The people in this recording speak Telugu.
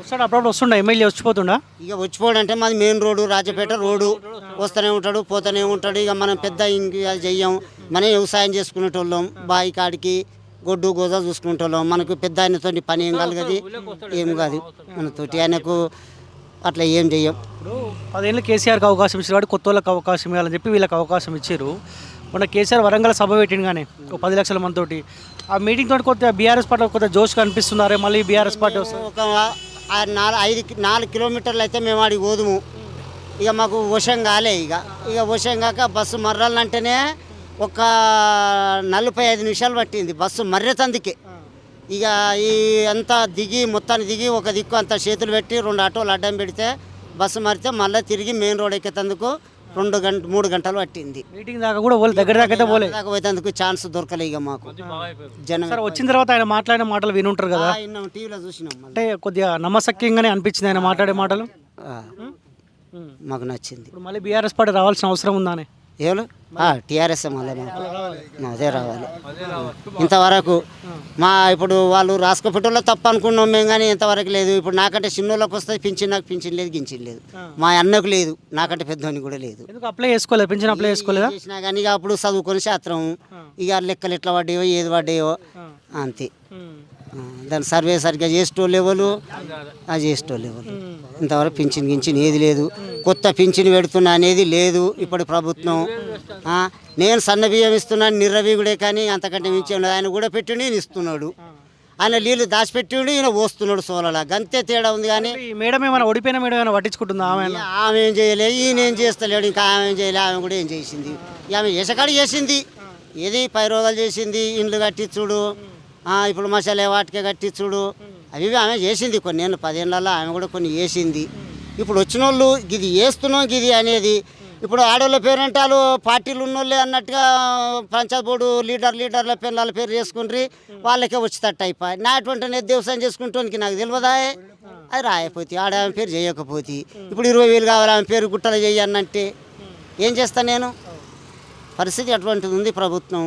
వస్తాడు? అప్పుడప్పుడు వస్తుండ? ఎమ్మెల్యే వచ్చిపోతుండా ఇక వచ్చిపోవడంటే మాది మెయిన్ రోడ్డు రాజపేట రోడ్డు. వస్తూనే ఉంటాడు పోతూనే ఉంటాడు. ఇక మనం పెద్ద ఇంక చెయ్యం. మనం వ్యవసాయం చేసుకునేటోళ్ళం బావి కాడికి గొడ్డు గోద చూసుకునేటోళ్ళం. మనకు పెద్ద ఆయనతో పని ఏం కలగదు ఏం కాదు మనతోటి. ఆయనకు అట్లా ఏం చెయ్యం. పదేళ్ళు కేసీఆర్కి అవకాశం ఇచ్చారు కాబట్టి కొత్త వాళ్ళకి అవకాశం ఇవ్వాలని చెప్పి వీళ్ళకి అవకాశం ఇచ్చారు. మొన్న కేసీఆర్ వరంగల్ సభ పెట్టింది కానీ ఒక పది లక్షల మందితోటి. ఆ మీటింగ్ తోటి కొత్త బీఆర్ఎస్ పార్టీ కొత్త జోష్ కనిపిస్తున్నారే మళ్ళీ బీఆర్ఎస్ పార్టీ వస్తుంది? ఒక నాలుగు ఐదు కి- నాలుగు కిలోమీటర్లు అయితే మేము ఆడికి పోదుము. ఇక మాకు వశం కాలే ఇక. ఇక వశం కాక బస్సు మర్రాలంటేనే ఒక నలభై ఐదు నిమిషాలు పట్టింది బస్సు మర్రెతందుకే. ఇక ఈ అంతా దిగి మొత్తాన్ని దిగి ఒక దిక్కు అంత చేతులు పెట్టి రెండు ఆటోలు అడ్డం పెడితే బస్సు మారితే మళ్ళీ తిరిగి మెయిన్ రోడ్ ఎక్కేతందుకు రెండు గంట మూడు గంటలు పట్టింది. మీటింగ్ దాకా కూడా పోలే దగ్గర దాకా అయితే పోలే. దాకా పోయేందుకు ఛాన్స్ దొరకలే ఇక మాకు. జనం సార్ వచ్చిన తర్వాత ఆయన మాట్లాడిన మాటలు వినుంటారు కదా. విన్నాం టీవీలో చూసినాం మళ్ళీ. అంటే కొద్దిగా నమ్మసక్యంగానే అనిపించింది ఆయన మాట్లాడే మాటలు. ఆ, మాకు నచ్చింది. ఇప్పుడు మళ్ళీ బీఆర్ఎస్ పార్టీ రావాల్సిన అవసరం ఉందానే ఎవరు టీఆర్ఎస్ మళ్ళీ మాకు. అదే రావాలి. ఇంతవరకు మా ఇప్పుడు వాళ్ళు రాసుకపోవటంలో తప్పు అనుకున్నాం మేము కానీ ఇంతవరకు లేదు. ఇప్పుడు నాకంటే చిన్నోళ్ళకి వస్తుంది పింఛన్ నాకు పింఛన్ లేదు గించిన లేదు. మా అన్నకు లేదు నాకంటే పెద్దోనికి కూడా లేదు. ఎందుకు అప్లై చేసుకోలేదు? పెన్షన్ అప్లై చేసుకోలేదా? చేసినా కానీ ఇక అప్పుడు చదువుకొని శాస్త్రం ఇక లెక్కలు ఎట్లా పడ్డాయో ఏది పడ్డాయో అంతే. దాని సర్వే సరిగ్గా చేసేటోళ్ళు ఎవరు? అది చేసేటోళ్ళు ఎవరు? ఇంతవరకు పింఛన్ గించిన ఏది లేదు. కొత్త పింఛన్ పెడుతున్నా అనేది లేదు ఇప్పుడు ప్రభుత్వం. ఆ, నేను సన్న బియ్యం ఇస్తున్నాను నిర్రవీగుడే కానీ అంతకంటే మించి ఆయన కూడా పెట్టి నేను ఇస్తున్నాడు. ఆయన నీళ్ళు దాచిపెట్టిండు ఈయన పోస్తున్నాడు సోలలా. గంతే తేడా ఉంది కానీ మేడం ఏమైనా ఓడిపోయిన మేడం ఏమైనా పట్టించుకుంటుందా ఆమె? ఆమె ఏం చేయలే ఈయన ఏం చేస్తలేడు ఇంకా ఆమె ఏం చేయలే ఆమె కూడా ఏం చేసింది? ఆమె ఏసకాడి చేసింది. ఏది పై రోజులు చేసింది? ఇండ్లు కట్టించుడు. ఆ, ఇప్పుడు మసాలా వాటికే కట్టించుడు అవి ఇవి ఆమె చేసింది కొన్ని నేను పదేళ్ళల్లో ఆమె కూడా కొన్ని చేసింది. ఇప్పుడు వచ్చిన వాళ్ళు ఇది వేస్తున్నాం ఇది అనేది. ఇప్పుడు ఆడవాళ్ళ అంటే వాళ్ళు పార్టీలు ఉన్నోళ్ళే అన్నట్టుగా పంచాయత్ బోర్డు లీడర్ లీడర్ల పిల్లల పేరు చేసుకుండ్రి వాళ్ళకే వచ్చేటట్టు అయిపోయి. నా అటువంటి నేను చేసుకుంటానికి నాకు తెలియదా? అది రాయపోతే ఆడ ఆమె పేరు చేయకపోతే. ఇప్పుడు ఇరవై వేలు కావాలి ఆమె పేరు గుట్టలు చెయ్యన్నంటే ఏం చేస్తాను నేను? పరిస్థితి అటువంటిది ఉంది ప్రభుత్వం.